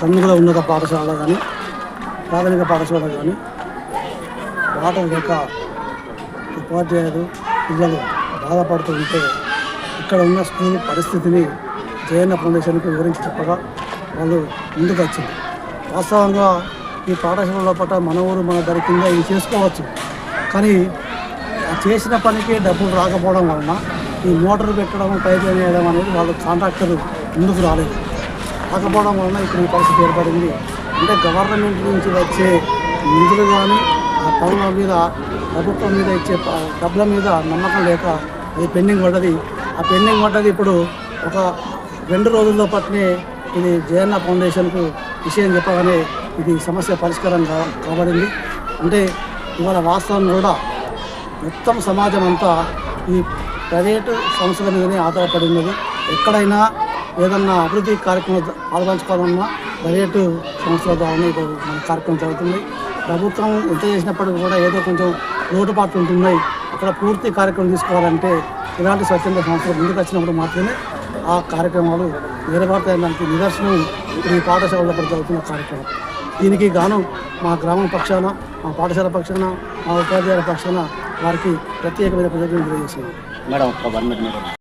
కన్నుగుల ఉన్నత పాఠశాల కానీ ప్రాథమిక పాఠశాల కానీ వాటర్ లేక ఉపాధ్యాయులు పిల్లలు బాధపడుతూ ఉంటే ఇక్కడ ఉన్న స్కూల్ పరిస్థితిని జయన్న ఫౌండేషన్కి వివరించి చెప్పగా వాళ్ళు ముందుకు వచ్చింది. వాస్తవంగా ఈ పాఠశాలలో పాట మన ఊరు మన దగ్గర కింద ఇది చేసుకోవచ్చు. కానీ చేసిన పనికి డబ్బులు రాకపోవడం వలన ఈ మోటార్ పెట్టడం పైపు వేయడం అనేది వాళ్ళు కాంట్రాక్టర్ ముందుకు రాలేదు. రాకపోవడం వలన ఇక్కడ ఈ పరిస్థితి ఏర్పడింది. అంటే గవర్నమెంట్ నుంచి వచ్చే నిధులు కానీ ఆ పనుల మీద ప్రభుత్వం మీద ఇచ్చే డబ్బుల మీద నమ్మకం లేక అది పెండింగ్ పడ్డది. ఆ పెండింగ్ పడ్డది ఇప్పుడు ఒక రెండు రోజుల్లో పట్టినే ఇది జయన్న ఫౌండేషన్కు విషయం చెప్పగానే ఇది సమస్య పరిష్కారం కాబడింది. అంటే ఇవాళ వాస్తవం కూడా మొత్తం సమాజం అంతా ఈ ప్రైవేటు సంస్థల మీదనే ఆధారపడి ఉన్నది. ఎక్కడైనా ఏదన్నా అభివృద్ధి కార్యక్రమం పాల్పంచుకోవాలన్నా ప్రైవేటు సంస్థల ద్వారా ఇప్పుడు మన కార్యక్రమం జరుగుతుంది. ప్రభుత్వం ఎంత చేసినప్పటికీ కూడా ఏదో కొంచెం లోటుపాట్లు ఉంటున్నాయి. అక్కడ పూర్తి కార్యక్రమం తీసుకోవాలంటే ఇలాంటి స్వచ్ఛంద సంస్థలు ముందుకు వచ్చినప్పుడు మాత్రమే ఆ కార్యక్రమాలు నిలబడతాయడానికి నిదర్శనం ఈ పాఠశాలలో జరుగుతున్న కార్యక్రమం. దీనికి గాను మా గ్రామం పక్షాన మా పాఠశాల పక్షాన మా ఉపాధ్యాయుల పక్షాన వారికి ప్రత్యేకమైన ప్రయోజనం తెలియజేస్తున్నాం. మేడం ఒక వన్ మినిట్ మేడం.